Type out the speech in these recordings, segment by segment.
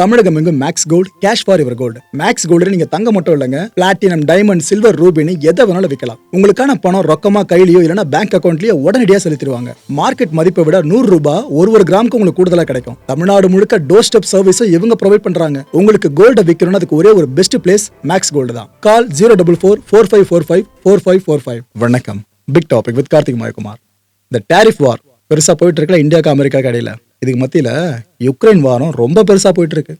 தமிழகம் எங்கும் Max Gold cash for இவர் gold Max Gold நீங்க தங்க மட்டும் இல்லைங்க. பிளாட்டினம் டைமண்ட் சில்வர் ரூபினி எதை வேணாலும் விற்கலாம் உங்களுக்கான பணம் ரொக்கமா கையிலயோ இல்லைன்னா பேங்க் அக்கௌண்ட்லயோ உடனடியாக செலுத்திடுவாங்க. மார்க்கெட் மதிப்பை விட நூறு ரூபாய் ஒரு ஒரு கிராமுக்கு உங்களுக்கு கூடுதலா கிடைக்கும். தமிழ்நாடு முழுக்க டோர் ஸ்டெப் சர்வீஸும் இவங்க ப்ரொவைட் பண்றாங்க. உங்களுக்கு கோல்ட விற்கணும்னு அதுக்கு ஒரே ஒரு பெஸ்ட் பிளேஸ் மேக்ஸ் கோல்டு தான். Call zero double four four five four five four five four five வணக்கம். Big topic with Karthik Mayakumar இந்த டேரிஃப் வார் பெருசா போயிட்டு இருக்கல இந்தியாவுக்கு அமெரிக்கா இடையில. இதுக்கு மத்தியில யுக்ரைன் வாரம் ரொம்ப பெருசா போயிட்டு இருக்கு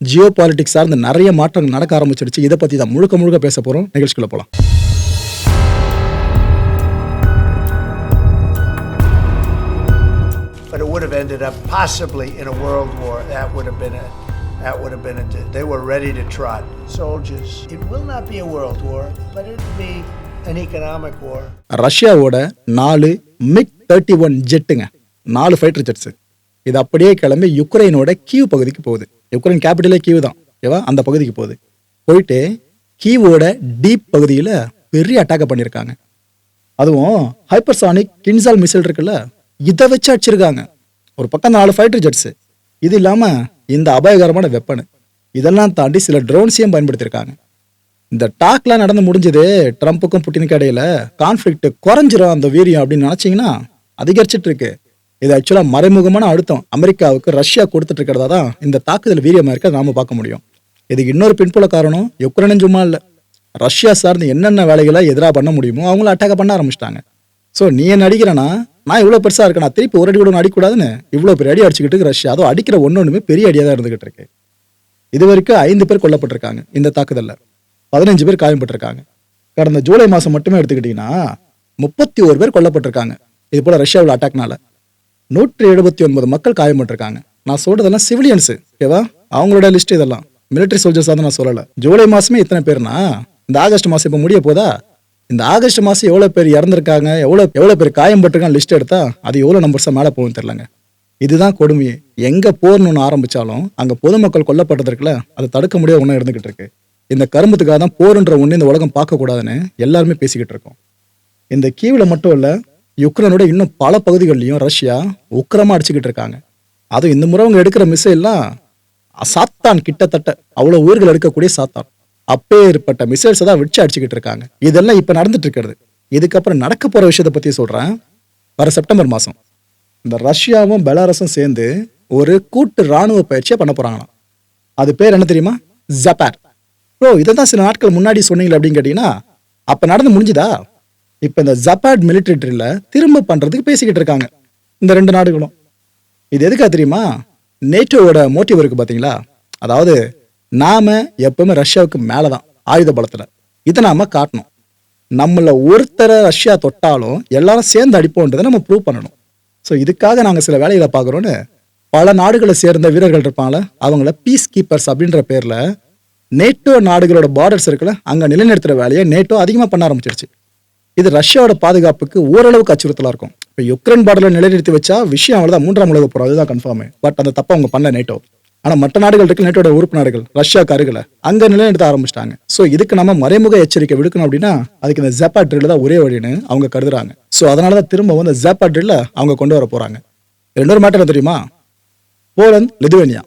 ஜியோ பாலிட்டிக்ஸ் சார்ந்த நிறைய மாற்றங்கள் நடக்க ஆரம்பிச்சிடுச்சு இதை பத்தி தான் முழுக்க முழுக்க பேச போறோம் நிகழ்ச்சிக்குள்ள போலாம் but it would have ended up possibly in a world war. That would have been a that would have been a they were ready to trot soldiers. It will not be a world war, but it'll be an economic war. ரஷ்யாவோட நாலு மிக் thirty one ஜெட்டுங்க நாலு fighter ஜெட்ஸ் இது அப்படியே கிளம்பி யுக்ரைனோட Kyiv பகுதிக்கு போகுது. Ukraine கேபிட்டலே Kyiv தான். ஓகேவா அந்த பகுதிக்கு போகுது. போயிட்டு கீவோட டீப் பகுதியில் பெரிய அட்டாக்கை பண்ணியிருக்காங்க அதுவும் ஹைப்பர்சானிக் கின்சால் மிசைல் இருக்குல்ல இதை வச்சு அடிச்சிருக்காங்க. ஒரு பக்கம் நாலு ஃபைட்டர் ஜெட்ஸு இது இல்லாமல் இந்த அபாயகரமான வெப்பனு இதெல்லாம் தாண்டி சில ட்ரோன்ஸையும் பயன்படுத்தியிருக்காங்க இந்த டாக்லாம் நடந்து முடிஞ்சது ட்ரம்ப்புக்கும் புட்டினுக்கு இடையில கான்ஃப்ளிக்ட் குறைஞ்சிரும் அந்த வீரியம் அப்படின்னு நினச்சிங்கன்னா அதிகரிச்சிட்டு இருக்கு. இது ஆக்சுவலாக மறைமுகமான அழுத்தம். அமெரிக்காவுக்கு ரஷ்யா கொடுத்துட்டு இருக்கிறதா தான் இந்த தாக்குதல் வீரியமாக இருக்க நாம பார்க்க முடியும். இதுக்கு இன்னொரு பின்புல காரணம் யுக்ரைனும் சும்மா இல்லை. ரஷ்யா சார்ந்து என்னென்ன வேலைகளை எதிராக பண்ண முடியுமோ அவங்கள அட்டாக் பண்ண ஆரம்பிச்சிட்டாங்க. ஸோ நீ என்ன அடிக்கிறேன்னா நான் இவ்வளோ பெருசாக இருக்கேன். நான் திருப்பி ஒரு அடி கூட ஒன்று அடிக்கூடாதுன்னு இவ்வளோ பெரிய அடி அடிச்சுக்கிட்டு இருக்கு ரஷ்யா. அதுவும் அடிக்கிற ஒன்று ஒன்றுமே பெரிய அடியாக தான் இருந்துகிட்டு இருக்கு. இது வரைக்கும் ஐந்து பேர் கொல்லப்பட்டிருக்காங்க இந்த தாக்குதலில். பதினஞ்சு பேர் காயம்பட்டிருக்காங்க கடந்த ஜூலை மாதம் மட்டுமே எடுத்துக்கிட்டிங்கன்னா முப்பத்தி ஒரு பேர் கொல்லப்பட்டிருக்காங்க. இது போல் ரஷ்யாவில் அட்டாக்னால நூற்றி எழுபத்தி ஒன்பது மக்கள் காயம்பட்டிருக்காங்க நான் சொல்றதெல்லாம் சிவிலியன்ஸ் ஓகேவா அவங்களோட லிஸ்ட் இதெல்லாம். மிலிட்டரி சோல்ஜர்ஸ் தான் நான் சொல்லலை. ஜூலை மாசமே இத்தனை பேர்னா? இந்த ஆகஸ்ட் மாசம் இப்போ முடிய போதா? இந்த ஆகஸ்ட் மாசம் எவ்வளோ பேர் இறந்துருக்காங்க? எவ்வளோ எவ்வளோ பேர் காயம்பட்டிருக்காங்க லிஸ்ட் எடுத்தா அது எவ்வளோ நம்பர்ஸாக மேலே போகும் தெரிலங்க இதுதான் கொடுமையே எங்க போர்னு ஆரம்பித்தாலும் ஆரம்பிச்சாலும் அங்க பொதுமக்கள் கொல்லப்பட்டதற்குல அதை தடுக்க முடியாத ஒன்றும் இருந்துகிட்டு இருக்கு. இந்த கரும்புத்துக்காக தான் போருன்ற ஒன்று இந்த உலகம் பார்க்கக்கூடாதுன்னு எல்லாருமே பேசிக்கிட்டு இருக்கோம். இந்த கீவில் மட்டும் இல்லை யுக்ரைனோட இன்னும் பல பகுதிகளிலையும் ரஷ்யா உக்கிரமாக அடிச்சுக்கிட்டு இருக்காங்க. அதுவும் இந்த முறை அவங்க எடுக்கிற மிசைல்லாம் சாத்தான் கிட்டத்தட்ட அவ்வளோ உயிர்கள் எடுக்கக்கூடிய சாத்தான். அப்பேற்பட்ட மிசைல்ஸ் தான் வச்சு அடிச்சுக்கிட்டு இருக்காங்க. இதெல்லாம் இப்போ நடந்துட்டு இருக்கிறது. இதுக்கப்புறம் நடக்க போகிற விஷயத்தை பற்றி சொல்கிறேன் வர செப்டம்பர் மாதம் இந்த ரஷ்யாவும் பெலாரஸும் சேர்ந்து ஒரு கூட்டு இராணுவ பயிற்சியை பண்ண போகிறாங்களாம் அது பேர் என்ன தெரியுமா? ஜப்பார் ப்ரோ இதை தான் சில நாட்கள் முன்னாடி சொன்னீங்களே அப்படின்னு கேட்டிங்கன்னா அப்போ நடந்து முடிஞ்சுதா? இப்போ இந்த ஜப்பாட் மிலிட்டரி ட்ரில்ல திரும்ப பண்றதுக்கு பேசிக்கிட்டு இருக்காங்க. இந்த ரெண்டு நாடுகளும். இது எதுக்கா தெரியுமா? நேட்டோவோட மோட்டிவ் இருக்கு பார்த்தீங்களா அதாவது நாம எப்பவுமே ரஷ்யாவுக்கு மேலே தான் ஆயுத பலத்தில். இதை நாம காட்டணும். நம்மள ஒருத்தரை ரஷ்யா தொட்டாலும் எல்லாரும் சேர்ந்து அடிப்போன்றதை நம்ம ப்ரூவ் பண்ணணும். ஸோ இதுக்காக நாங்கள் சில வேலைகளை பார்க்குறோன்னு பல நாடுகளை சேர்ந்த வீரர்கள் இருப்பாங்கள அவங்கள பீஸ் கீப்பர்ஸ் அப்படின்ற பேரில் நேட்டோ நாடுகளோட பார்டர்ஸ் இருக்குல்ல அங்கே நிலைநிறுத்துகிற வேலையை நேட்டோ அதிகமாக பண்ண ஆரம்பிச்சிருச்சு. இது ரஷ்யாவோட பாதுகாப்புக்கு ஓரளவுக்கு அச்சுறுத்தலாக இருக்கும். இப்போ யுக்ரைன் பாடலில் நிலைநிறுத்தி வச்சா விஷயம் அவ்வளவுதான் மூன்றாம் உலக போகிறோம் அதுதான் கன்ஃபார்ம் பட் அந்த தப்பை அவங்க பண்ணல நேட்டோ ஆனால் மற்ற நாடுகள் இருக்கு நேட்டோட உறுப்பு நாடுகள் ரஷ்யா கருகளை அங்கே நிலைநிறுத்த ஆரம்பிச்சிட்டாங்க. ஸோ இதுக்கு நம்ம மறைமுக எச்சரிக்கை விடுக்கணும் அப்படின்னா அதுக்கு இந்த ஜப்பா ட்ரில் தான் ஒரே வழின்னு அவங்க கருதுறாங்க. ஸோ அதனால தான் திரும்ப வந்து ஜப்பா ட்ரில்ல அவங்க கொண்டு வர போகிறாங்க ரெண்டொரு மேட்டர் தெரியுமா? போலந்து லிதுவேனியா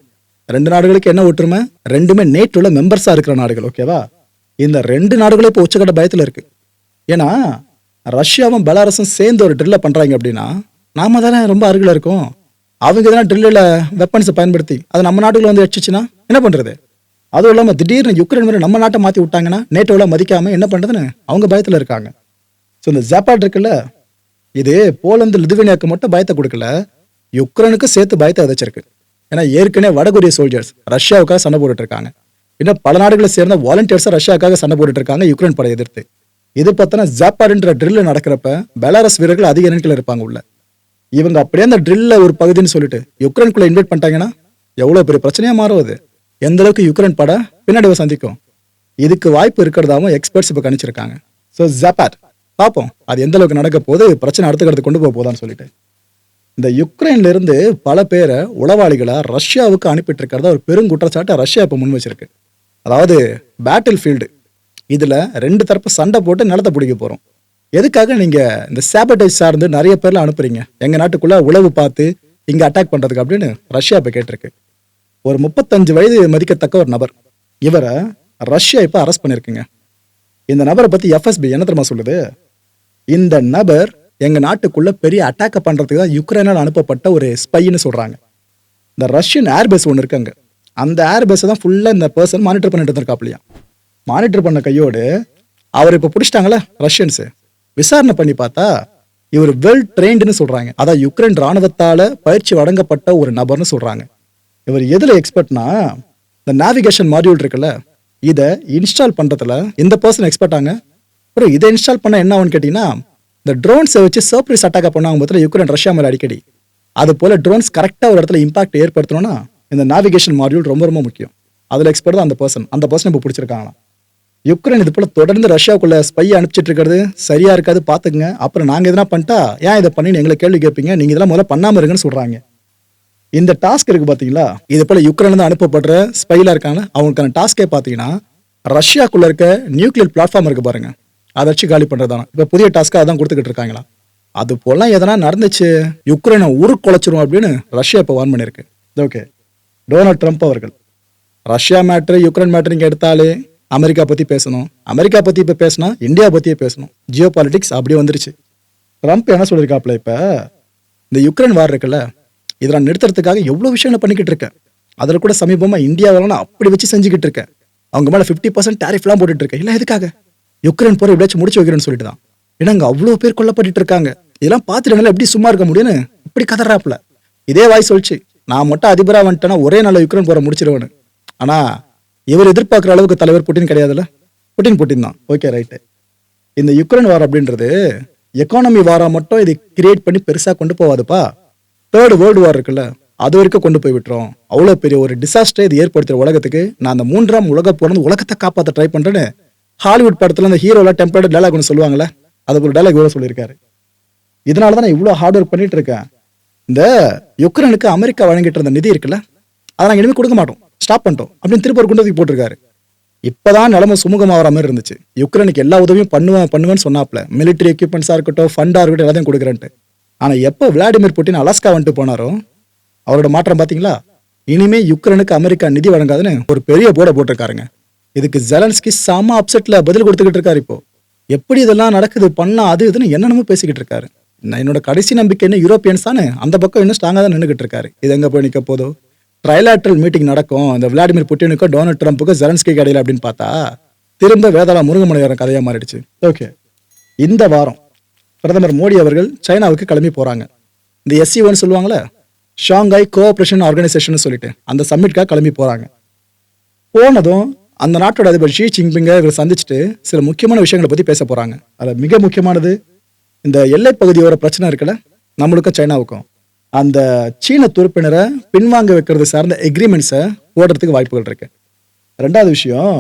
ரெண்டு நாடுகளுக்கு என்ன ஒற்றுமை? ரெண்டுமே நேட்டோல மெம்பர்ஸாக இருக்கிற நாடுகள் ஓகேவா இந்த ரெண்டு நாடுகளும் இப்போ உச்சக்கட்ட பயத்தில் இருக்குது ஏன்னா ரஷ்யாவும் பெலாரஸும் சேர்ந்து ஒரு ட்ரில்லை பண்ணுறாங்க அப்படின்னா நாம தானே ரொம்ப அருகில் இருக்கோம். அவங்க தானே ட்ரில்லில் வெப்பன்ஸை பயன்படுத்தி அது நம்ம நாட்டுக்குள்ள வந்து வச்சுச்சுன்னா என்ன பண்ணுறது அதுவும் இல்லாமல் திடீர்னு யுக்ரைன் மாதிரி நம்ம நாட்டை மாற்றி விட்டாங்கன்னா நேட்டோவில் மதிக்காமல் என்ன பண்ணுறதுன்னு அவங்க பயத்தில் இருக்காங்க. ஸோ இந்த ஜப்பாட் இருக்குல்ல இது போலந்து லிதுவேனியாவுக்கு மட்டும் பயத்தை கொடுக்கல யுக்ரைனுக்கும் சேர்த்து பயத்தை விதைச்சிருக்கு. ஏன்னா ஏற்கனவே வடகொரிய சோல்ஜர்ஸ் ரஷ்யாவுக்காக சண்டை போட்டுட்டு இருக்காங்க. இன்னும் பல நாடுகளை சேர்ந்த வாலண்டியர்ஸாக ரஷ்யாவுக்காக சண்டை போட்டுட்டு இருக்காங்க யுக்ரைன் படை எதிர்த்து. இது பார்த்தோன்னா ஜாப்பாடுன்ற ட்ரில் நடக்கிறப்ப பெலாரஸ் வீரர்கள் அதிக எண்ணிக்கையில் இருப்பாங்க உள்ள. இவங்க அப்படியே அந்த ட்ரில்ல ஒரு பகுதின்னு சொல்லிட்டு யுக்ரைனுக்குள்ள இன்வைட் பண்ணிட்டாங்கன்னா எவ்வளோ பெரிய பிரச்சனையா மாறும் அது. எந்த அளவுக்கு யுக்ரைன் பட பின்னாடி சந்திக்கும். இதுக்கு வாய்ப்பு இருக்கிறதாவும் எக்ஸ்பர்ட்ஸ் இப்போ கணிச்சிருக்காங்க. ஸோ ஜப்பாட் பார்ப்போம் அது எந்த அளவுக்கு நடக்க போது பிரச்சனை அடுத்த கொண்டு போக போதான்னு சொல்லிட்டு. இந்த யுக்ரைன்ல இருந்து பல பேரை உளவாளிகளை ரஷ்யாவுக்கு அனுப்பிட்டு இருக்கிறதா ஒரு பெருங்குற்றச்சாட்டை ரஷ்யா இப்போ முன் வச்சிருக்கு. அதாவது பேட்டில் ஃபீல்டு இதில் ரெண்டு தரப்பு சண்டை போட்டு நிலத்தை பிடிக்க போகிறோம் எதுக்காக நீங்கள் இந்த சேபடைஸ் சார்ந்து நிறைய பேர்லாம் அனுப்புறீங்க? எங்கள் நாட்டுக்குள்ளே உழவு பார்த்து இங்கே அட்டாக் பண்ணுறதுக்கு அப்படின்னு ரஷ்யா இப்போ கேட்டிருக்கு. ஒரு முப்பத்தஞ்சு வயது மதிக்கத்தக்க ஒரு நபர். இவரை ரஷ்யா இப்போ அரெஸ்ட் பண்ணியிருக்குங்க இந்த நபரை பற்றி எஃப்எஸ்பி என்ன தெரியுமா சொல்லுது? இந்த நபர் எங்கள் நாட்டுக்குள்ளே பெரிய அட்டாக் பண்ணுறதுக்கு தான் யுக்ரைனால் அனுப்பப்பட்ட ஒரு ஸ்பைன்னு சொல்கிறாங்க இந்த ரஷ்யன் ஏர்பேஸ் ஒன்று இருக்காங்க. அந்த ஏர்பேஸை தான் ஃபுல்லாக இந்த பர்சன் மானிட்டர் பண்ணிட்டு இருந்திருக்காப்லையா மானிட்டர் பண்ண கையோடு அவர் இப்போ பிடிச்சிட்டாங்களே ரஷ்யன்ஸு விசாரணை பண்ணி பார்த்தா இவர் வெல் ட்ரெயின்டுன்னு சொல்கிறாங்க அதான் யுக்ரைன் ராணுவத்தால் பயிற்சி வழங்கப்பட்ட ஒரு நபர்னு சொல்கிறாங்க இவர் எதில் எக்ஸ்பர்ட்னா இந்த நேவிகேஷன் மாடியூல் இருக்குல்ல இதை இன்ஸ்டால் பண்ணுறதுல இந்த பர்சன் எக்ஸ்பர்ட்டாங்க அப்புறம் இதை இன்ஸ்டால் பண்ண என்ன ஆகும்னு கேட்டீங்கன்னா இந்த ட்ரோன்ஸை வச்சு சர்ப்ரைஸ் அட்டாக் பண்ணாங்க பார்த்தா யுக்ரைன் ரஷ்யா மேலே அடிக்கடி. அது போல் ட்ரோன்ஸ் கரெக்டாக ஒரு இடத்துல இம்பாக்ட் ஏற்படுத்தணும்னா இந்த நேவிகேஷன் மாடியூல் ரொம்ப ரொம்ப முக்கியம். அதில் எக்ஸ்பர்ட் தான் அந்த பர்சன் அந்த பர்சன் இப்போ பிடிச்சிருக்காங்களா யுக்ரைன் இது போல தொடர்ந்து ரஷ்யாவுக்குள்ள ஸ்பை அனுப்பிச்சிட்டு இருக்கிறது. சரியா இருக்காது பாத்துக்கங்க அப்புறம் நாங்க எதனா பண்ணிட்டா ஏன் இதை பண்ணி எங்களை கேள்வி கேட்பீங்க. நீங்க இதெல்லாம் முதல்ல பண்ணாம இருங்கன்னு சொல்றாங்க. இந்த டாஸ்க் இருக்கு பாத்தீங்களா? இது போல யுக்ரைன் தான் அனுப்பப்படுற ஸ்பைலாக இருக்காங்க. அவங்களுக்கான டாஸ்கே பாத்தீங்கன்னா ரஷ்யாக்குள்ள இருக்க நியூக்ளியர் பிளாட்ஃபார்ம் இருக்கு பாருங்க. அதை வச்சு காலி பண்றதான இப்ப புதிய டாஸ்க்காக அதான் கொடுத்துக்கிட்டு இருக்காங்களா? அது போலாம் எதனா நடந்துச்சு யுக்ரைனை உருக்குலைச்சிரும் அப்படின்னு ரஷ்யா இப்போ வார்ன் பண்ணியிருக்கு. ஓகே டொனால்ட் ட்ரம்ப் அவர்கள். ரஷ்யா மேட்ரு யுக்ரைன் மேட்ரு இங்கே எடுத்தாலே அமெரிக்கா பற்றி பேசணும். அமெரிக்கா பற்றி இப்போ பேசினா இந்தியா பற்றியே பேசணும். ஜியோ பாலிட்டிக்ஸ் அப்படியே வந்துருச்சு. ட்ரம்ப் என்ன சொல்லியிருக்காப்புல இப்போ? இந்த யுக்ரைன் வார் இருக்குல்ல இதை நான் நிறுத்துறதுக்காக எவ்வளோ விஷயங்களை பண்ணிக்கிட்டு இருக்கேன். அதில் கூட சமீபமாக இந்தியாவில் நான் அப்படி வச்சு செஞ்சுக்கிட்டு இருக்கேன். அவங்க மேலே ஃபிஃப்டி பர்சன்ட் டேரிஃப்லாம் போட்டுட்டு இருக்கேன். இல்லை எதுக்காக? யுக்ரைன் போர் எப்படியாச்சும் முடிச்சு வைக்கிறேன்னு சொல்லிட்டு தான். ஏன்னா அங்கே அவ்வளோ பேர் கொல்லப்பட்டு இருக்காங்க. இதெல்லாம் பார்த்துட்டு எப்படி சும்மா இருக்க முடியும்னு இப்படி கதறாப்புல. இதே வாய் சொல்லிச்சு நான் மட்டும் அதிபராக வந்துட்டேன்னா ஒரே நாள் யுக்ரைன் போரை முடிச்சிருவேன்னு. ஆனால் இவர் எதிர்பார்க்குற அளவுக்கு தலைவர் புட்டின் கிடையாதுல்ல? புட்டின் புட்டின் தான். ஓகே ரைட்டு இந்த யுக்ரைன் வார் அப்படின்றது எக்கானமி வாரா மட்டும் இது கிரியேட் பண்ணி பெருசாக கொண்டு போவாதுப்பா. தேர்ட் வேர்ல்டு வார் இருக்குல்ல அது வரைக்கும் கொண்டு போய் விட்டுரும். அவ்வளோ பெரிய ஒரு டிசாஸ்டர் இது ஏற்படுத்துகிற உலகத்துக்கு. நான் அந்த மூன்றாம் உலக போனது உலகத்தை காப்பாற்ற ட்ரை பண்ணுறேன்னு ஹாலிவுட் படத்தில் அந்த ஹீரோலாம் டெம்பரட் டைலாக் ஒன்று சொல்லுவாங்கல்ல அது ஒரு டைலாக் இவ்வளோ சொல்லியிருக்காரு. இதனால தான் நான் இவ்வளோ ஹார்ட் ஒர்க் பண்ணிட்டு இருக்கேன். இந்த யுக்ரைனுக்கு அமெரிக்கா வழங்கிட்டு இருந்த நிதி இருக்குல்ல அதை நாங்கள் இனிமேல் கொடுக்க மாட்டோம். ஸ்டாப் பண்ணிட்டோம். அப்படின்னு திருப்பி ஒரு குண்டத்துக்கு போட்டிருக்காரு. இப்போதான் நிலைமை சுமூகமாகிற மாதிரி இருந்துச்சு. யுக்ரைனுக்கு எல்லா உதவியும் பண்ணுவேன் பண்ணுவேன்னு சொன்னாப்ல மிலிட்டரி எக்யூப்மெண்ட்ஸாக இருக்கட்டும் ஃபண்டாக இருக்கட்டும் எல்லாத்தையும் கொடுக்குறேன்ட்டு. ஆனால் எப்போ விளாடிமிர் புட்டின் அலாஸ்கா வந்துட்டு போனாரோ அவரோட மாற்றம் பார்த்தீங்களா இனிமே யுக்ரைனுக்கு அமெரிக்கா நிதி வழங்காதுன்னு ஒரு பெரிய போர்டை போட்டிருக்காருங்க. இதுக்கு ஜெலன்ஸ்கி செம அப்செட்ல பதில் கொடுத்துக்கிட்டு இருக்காரு இப்போ. எப்படி இதெல்லாம் நடக்குது பண்ணா அது இதுன்னு என்னென்னமோ பேசிக்கிட்டு இருக்காரு. நான் என்னோட கடைசி நம்பிக்கை என்ன யூரோப்பியன்ஸ் தானே? அந்த பக்கம் இன்னும் ஸ்ட்ராங்காக தான் நின்றுக்கிட்டு இருக்காரு. இது எங்கே போய் நிற்க போதோ ட்ரைலாட்ரல் மீட்டிங் நடக்கும். இந்த விளாடிமிர் புட்டினுக்கும் டொனால்ட் ட்ரம்ப்புக்கும் ஜெலன்ஸ்கி இடையில அப்படின்னு பார்த்தா திரும்ப வேதாளா முருகமலையாரன் கதையா மாறிடுச்சு. ஓகே. இந்த வாரம் பிரதமர் மோடி அவர்கள் சைனாவுக்கு கிளம்பி போறாங்க. இந்த எஸ்சி ஒன் சொல்லுவாங்களே ஷாங்காய் கோஆபரேஷன் ஆர்கனைசேஷன் சொல்லிட்டு அந்த சம்மிட்காக கிளம்பி போறாங்க. போனதும் அந்த நாட்டோட அதிபர் ஷி ஜின்பிங்கை இவர் சந்திச்சுட்டு சில முக்கியமான விஷயங்களை பத்தி பேச போறாங்க. அதுல மிக முக்கியமானது இந்த எல்லைப் பகுதியோட பிரச்சனை இருக்குல்ல நம்மளுக்கும் சைனாவுக்கும். அந்த சீன துருப்பினரை பின்வாங்க வைக்கிறது சார்ந்த எக்ரிமெண்ட்ஸை ஓடுறதுக்கு வாய்ப்புகள் இருக்கு. ரெண்டாவது விஷயம்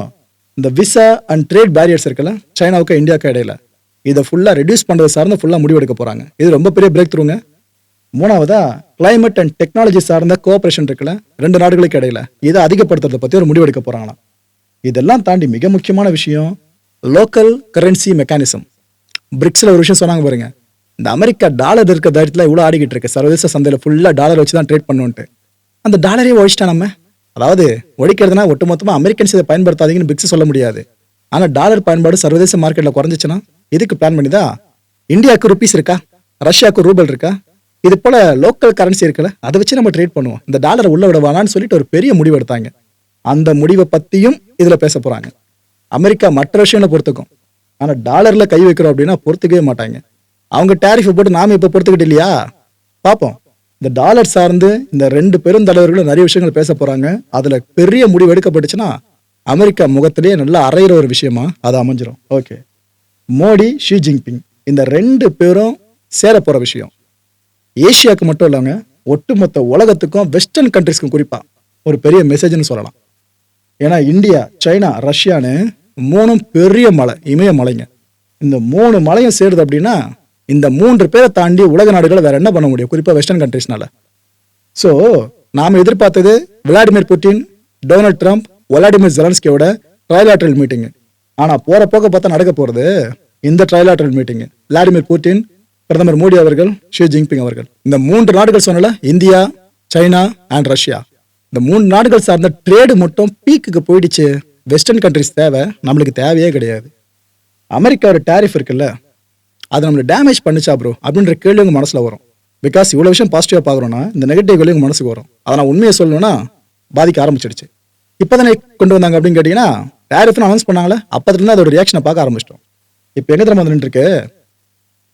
இந்த விசா அண்ட் ட்ரேட் பேரியர்ஸ் இருக்குல்ல சைனாவுக்கு இந்தியாவுக்கு இடையில. இதை ஃபுல்லாக ரெடியூஸ் பண்ணுறது சார்ந்த ஃபுல்லாக முடிவெடுக்க போகிறாங்க இது ரொம்ப பெரிய பிரேக் த்ரூங்க மூணாவதா கிளைமேட் அண்ட் டெக்னாலஜி சார்ந்த கோஆபரேஷன் இருக்குல்ல ரெண்டு நாடுகளுக்கு இடையில. இதை அதிகப்படுத்துறதை பற்றி ஒரு முடிவெடுக்க போகிறாங்களாம் இதெல்லாம் தாண்டி மிக முக்கியமான விஷயம் லோக்கல் கரன்சி மெக்கானிசம் பிரிக்ஸில் ஒரு விஷயம் சொன்னாங்க பாருங்க. இந்த அமெரிக்கா டாலர் இருக்க தைரியத்தில் இவ்வளோ ஆடிக்கிட்டு இருக்கு. சர்வதேச சந்தையில் ஃபுல்லாக டாலர் வச்சு தான் ட்ரேட் பண்ணுன்ட்டு. அந்த டாலரே ஒழிச்சிட்டா நம்ம? அதாவது ஒழிக்கிறதுனா ஒட்டுமொத்தமாக அமெரிக்கன்ஸ் இதை பயன்படுத்தாதீங்கன்னு பிக்ஸ் சொல்ல முடியாது. ஆனால் டாலர் பயன்பாடு சர்வதேச மார்க்கெட்டில் குறைஞ்சிச்சுன்னா இதுக்கு பிளான் பண்ணிதா? இந்தியாவுக்கு ருபீஸ் இருக்கா? ரஷ்யாவுக்கு ரூபல் இருக்கா? இது போல லோக்கல் கரன்சி இருக்குல்ல அதை வச்சு நம்ம ட்ரேட் பண்ணுவோம். இந்த டாலரை உள்ள விட சொல்லிட்டு ஒரு பெரிய முடிவு எடுத்தாங்க. அந்த முடிவை பற்றியும் இதில் பேச போகிறாங்க அமெரிக்கா மற்ற விஷயங்களை பொறுத்துக்கும். ஆனால் டாலரில் கை வைக்கிறோம் அப்படின்னா பொறுத்துக்கவே மாட்டாங்க. அவங்க டேரிஃப் போட்டு நாம இப்போ பொறுத்துக்கிட்டு இல்லையா? பார்ப்போம் இந்த டாலர் சார்ந்து இந்த ரெண்டு பெரும் தலைவர்களும் நிறைய விஷயங்கள் பேச போறாங்க. அதுல பெரிய முடிவு எடுக்கப்பட்டுச்சுன்னா அமெரிக்கா முகத்திலேயே நல்லா அரைகிற ஒரு விஷயமா அது அமைஞ்சிரும். ஓகே மோடி ஷி ஜின்பிங் இந்த ரெண்டு பேரும் சேர போற விஷயம். ஏசியாவுக்கு மட்டும் இல்லாங்க ஒட்டுமொத்த உலகத்துக்கும் வெஸ்டர்ன் கண்ட்ரிஸ்க்கும் குறிப்பா ஒரு பெரிய மெசேஜ்னு சொல்லலாம். ஏன்னா இந்தியா சைனா ரஷ்யான்னு மூணும் பெரிய மலை இமய மலைங்க இந்த மூணு மலையும் சேருது அப்படின்னா இந்த மூன்று பேரை தாண்டி உலக நாடுகளை வேற என்ன பண்ண முடியும்? குறிப்பா வெஸ்டர்ன் கண்ட்ரிஸ்னால ஸோ நாம் எதிர்பார்த்தது Vladimir Putin Donald Trump Vladimir ஜெலன்ஸ்கியோட trilateral meeting ஆனால் போற போக்க பார்த்தா நடக்க போறது இந்த ட்ரைலாட்ரல் மீட்டிங் விளாடிமிர் புட்டின் பிரதமர் மோடி அவர்கள் ஷி ஜின்பிங் அவர்கள். இந்த மூன்று நாடுகள் சொன்னல இந்தியா சைனா அண்ட் ரஷ்யா. இந்த மூணு நாடுகள் சார்ந்த ட்ரேடு மட்டும் பீக்குக்கு போயிடுச்சு. வெஸ்டர்ன் கண்ட்ரிஸ் தேவை நம்மளுக்கு தேவையே கிடையாது. அமெரிக்காவோட டேரிஃப் இருக்குல்ல அது நம்மளை டேமேஜ் பண்ணிச்சா ப்ரோ அப்படின்ற கேள்வி உங்கள் மனசில் வரும். பிகாஸ் இவ்வளோ விஷயம் பாசிட்டிவாக பார்க்குறோன்னா இந்த நெகட்டிவ் கேள்வி உங்கள் மனசுக்கு வரும். அதை நான் உண்மையை சொல்லணும்னா பாதிக்க ஆரம்பிச்சிடுச்சு. இப்போ தானே கொண்டு வந்தாங்க அப்படின்னு கேட்டிங்கன்னா டேரிஃப்னு அனௌன்ஸ் பண்ணாங்களே? அப்போதுலேருந்து அதோட ரியாக்ஷனை பார்க்க ஆரம்பிச்சிட்டோம். இப்போ எங்கே தெரியுமா வந்துட்டு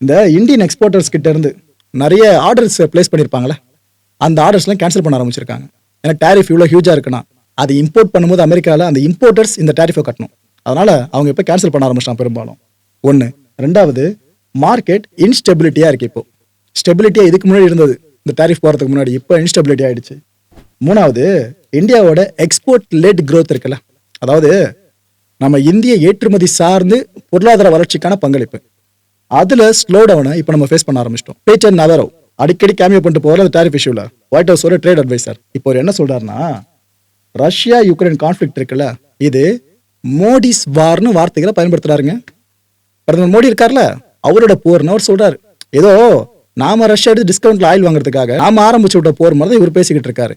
இந்த இந்தியன் எக்ஸ்போர்ட்டர்ஸ் கிட்டேருந்து நிறைய ஆர்டர்ஸ் ப்ளேஸ் பண்ணியிருப்பாங்களே அந்த ஆர்டர்ஸ்லாம் கேன்சல் பண்ண ஆரம்பிச்சிருக்காங்க. ஏன்னா டேரிஃப் இவ்வளோ ஹியூஜாக இருக்குன்னா அது இம்போர்ட் பண்ணும்போது அமெரிக்காவில் அந்த இம்போர்ட்டர்ஸ் இந்த டேரிஃபை கட்டணும். அதனால் அவங்க இப்போ கேன்சல் பண்ண ஆரம்பிச்சிட்டான் பெரும்பாலும். ஒன்று ரெண்டாவது மார்க்கெட் இன்ஸ்டெபிலிட்டியாக இருக்குது இப்போ. ஸ்டெபிலிட்டியாக இதுக்கு முன்னாடி இருந்தது. இந்த டேரிஃப் போகிறதுக்கு முன்னாடி. இப்போ இன்ஸ்டெபிலிட்டி ஆகிடுச்சு மூணாவது இந்தியாவோட எக்ஸ்போர்ட் லேட் க்ரோத் இருக்குல்ல. அதாவது நம்ம இந்திய ஏற்றுமதி சார்ந்து பொருளாதார வளர்ச்சிக்கான பங்களிப்பு. அதில் ஸ்லோ டவுனை இப்போ நம்ம ஃபேஸ் பண்ண ஆரம்பிச்சிட்டோம். பேச்சர் நவரோ அடிக்கடி கேமியோ பண்ணிட்டு போகிற அந்த டேரிஃப் இஷ்யூவில் ஒயிட் ஹவுஸ் ட்ரேட் அட்வைசர் இப்போ அவர் என்ன சொல்கிறாருன்னா ரஷ்யா யுக்ரைன் கான்ஃப்ளிக்ட் இருக்குல்ல. இது மோடிஸ் வார்னு வார்த்தைகளை பயன்படுத்துறாருங்க. பிரதமர் மோடி இருக்கார்ல. அவரோட போர்னு அவர் சொல்றாரு. ஏதோ நாம ரஷ்யா எடுத்து டிஸ்கவுண்ட்ல ஆயில் வாங்குறதுக்காக நாம ஆரம்பிச்சு விட்ட போர் மாதிரி தான் இவர் பேசிக்கிட்டு இருக்காரு.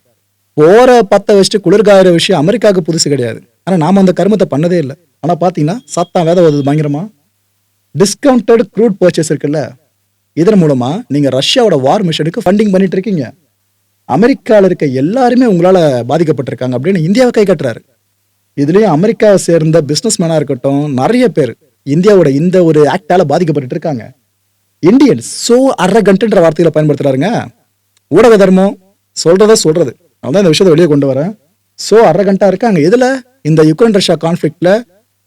போற பத்த வச்சுட்டு குளிர்காயிற விஷயம் அமெரிக்காவுக்கு புதுசு கிடையாது. ஆனா நாம அந்த கருமத்தை பண்ணதே இல்லை. ஆனா பாத்தீங்கன்னா சத்தம் வேத வருது பயங்கரமா. டிஸ்கவுண்டட் க்ரூட் பர்ச்சேஸ் இருக்குல்ல இதன் மூலமா நீங்க ரஷ்யாவோட வார் மிஷனுக்கு ஃபண்டிங் பண்ணிட்டு இருக்கீங்க. அமெரிக்காவில் இருக்க எல்லாருமே உங்களால் பாதிக்கப்பட்டிருக்காங்க அப்படின்னு இந்தியாவை கை கட்டுறாரு. இதுலேயும் அமெரிக்காவை சேர்ந்த பிஸ்னஸ் மேனாக இருக்கட்டும் நிறைய பேர் இந்தியாவோட இந்த ஒரு ஆக்டால பாதிக்கப்பட்டு இருக்காங்க இந்தியன்ஸ் சோ அரகண்ட்ன்ற வார்த்தையில பயன்படுத்துறாருங்க. ஊடக தர்மம் சொல்றத சொல்றது. அதான் இந்த விஷயத்தை வெளியே கொண்டு வரேன். சோ அரகண்டா இருக்காங்க. இதுல இந்த யுக்ரைன் ரஷ்யா கான்ஃபிளிக்ட்ல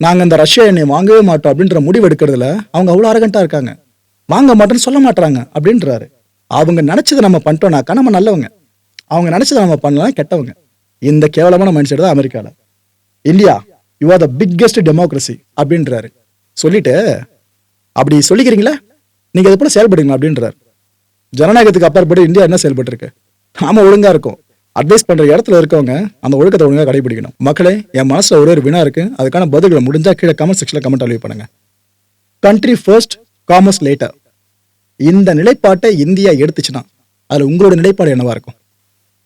நாங்க இந்த ரஷ்யா எண்ணெய் வாங்கவே மாட்டோம் அப்படின்ற முடிவு எடுக்கிறதுல அவங்க அவ்வளவு அரகண்டா இருக்காங்க. வாங்க மாட்டோம்னு சொல்ல மாட்டாங்க அப்படின்றாரு. அவங்க நினைச்சதை நம்ம பண்ணிட்டோம்னாக்கா நம்ம நல்லவங்க. அவங்க நினைச்சதை நம்ம பண்ணலாம் கெட்டவங்க. இந்த கேவலமான மைண்ட் செட் தான் அமெரிக்கால. India you are the biggest democracy அப்படின்றாரு. சொல்லிட்டு அப்படி சொல்லிக்கிறீங்களா? நீங்கள் அது போல செயல்படுங்க அப்படின்றார். ஜனநாயகத்துக்கு அப்பாற்பட்டு இந்தியா என்ன செயல்பட்டுருக்கு? நாம ஒழுங்காக இருக்கும். அட்வைஸ் பண்ணுற இடத்துல இருக்கவங்க அந்த ஒழுக்கத்தை ஒழுங்காக கடைபிடிக்கணும். மக்களே என் மனசில் ஒரு ஒரு வினா இருக்குது அதுக்கான பதில்களை முடிஞ்சால் கீழே கமெண்ட் செக்ஷனில் கமெண்ட் அழிவு பண்ணுங்கள் கண்ட்ரி ஃபர்ஸ்ட் காமர்ஸ் லேட்டர் இந்த நிலைப்பாட்டை இந்தியா எடுத்துச்சுன்னா அதில் உங்களோட நிலைப்பாடு என்னவா இருக்கும்?